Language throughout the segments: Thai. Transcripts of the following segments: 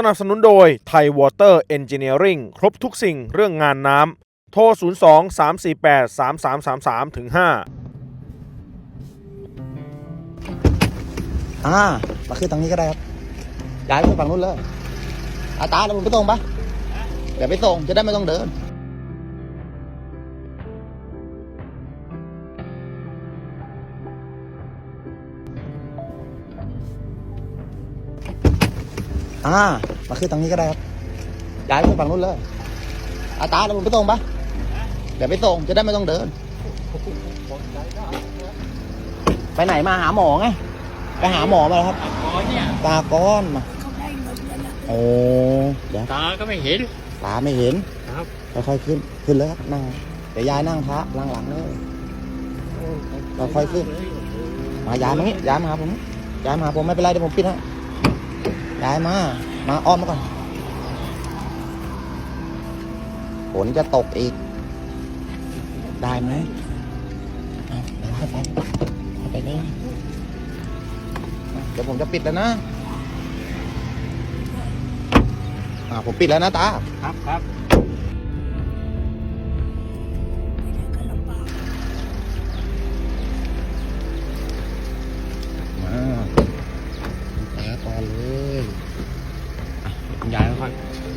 สนับสนุนโดยไทยวอเตอร์เอนจิเนียริงครบทุกสิ่งเรื่องงานน้ำ โทร 02 348 3333ถึง5อ่ามาขึ้นตรงนี้ก็ได้ครับย้ายไปฝั่งนู้นเลยอาตาเดี๋ยวผมไปส่งปะเดี๋ยวไปส่งจะได้ไม่ต้องเดิน อ่า มาขึ้นตรงนี้ก็ได้ครับ ย้ายไปฝั่งนู้นเลยอาตาเดี๋ยวผมไปส่งปะเดี๋ยวไปส่งจะได้ไม่ต้องเดิน ไปไหนมาหาหมอไง ไปหาหมอมาแล้วครับ อ๋อเนี่ยตาก้อนมา โอ้เดี๋ยวตาก็ไม่เห็น ตาไม่เห็นครับ ค่อยๆขึ้น ขึ้นเลยครับนั่ง เดี๋ยวยายนั่งพระหลังๆเลยเราค่อยขึ้น มายายมางี้ยายมาหาผมยายมาหาผมไม่เป็นไรเดี๋ยวผมปิดให้ ยายมา มาอ้อมมาก่อนฝนจะตกอีก ได้ไหมเอาเดี๋ยวเข้าไปเข้าไปเลยเดี๋ยวผมจะปิดแล้วนะอ่าผมปิดแล้วนะตา ครับครับ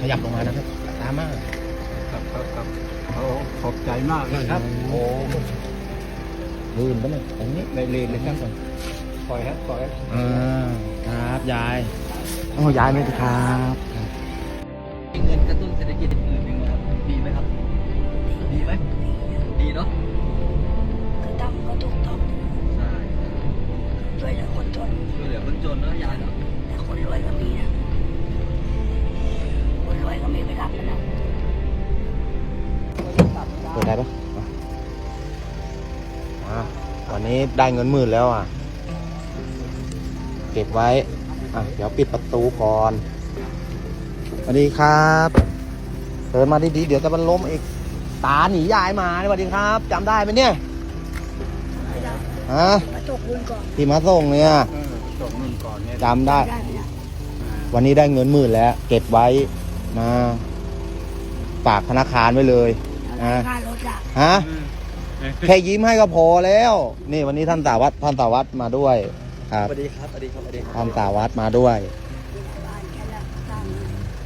ขยับลงมานะครับตามมาครับครับครับโอ้ขอบใจมากเลยครับ โอ้ลื่นปะเนี่ยตรงนี้ได้เรียนเลยครับปล่อยครับปล่อยอ่าครับยายโอ้ยายไม่ได้ครับมีเงินกระตุ้นเศรษฐกิจอื่นๆไหมครับดีไหมครับ ดีไหมดีเนาะก็ทำก็ถูกต้องใช่ช่วยเหลือคนจนช่วยเหลือคนจนเนาะยายเนาะแต่คนรวยก็มีนะคน รวยก็มีไปรับนะเปิดได้ปะอะอะวันนี้ได้เงินหมื่นแล้วอะ เก็บไว้ อะ เดี๋ยวปิดประตูก่อนสวัสดีครับเดินมาดีๆเดี๋ยวจะมันล้มอีก ตาหนียายมาสวัสดีครับจำได้ไหมเนี่ยฮะมาตกบุญก่อนที่มาส่งเนี่ยเออส่งเงินก่อนเนี่ยจำได้ได้ไหมนะวันนี้ได้เงินหมื่นแล้ว เก็บไว้ มาฝากธนาคารไว้เลยอ่าค่ารถอะฮะเออแค่ยิ้มให้ก็พอแล้ว นี่วันนี้ท่านสาวัตรท่านสาวัตรมาด้วยครับสวัสดีครับสวัสดีครับสวัสดีครับท่านสาวัตรมาด้วยบ้านแค่ละตาม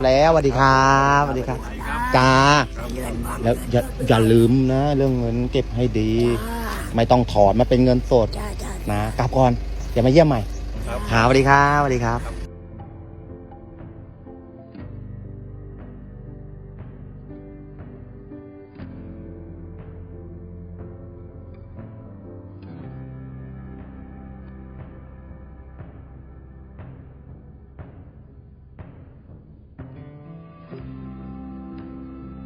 แล้วสวัสดีครับสวัสดีครับจ้าเงินบ้างแล้วอย่าอย่าลืมนะ เรื่องเงินเก็บให้ดี ไม่ต้องถอนมาเป็นเงินสดจ้าจ้านะกลับก่อนอย่ามาเยี่ยมใหม่ครับสวัสดีครับสวัสดีครับ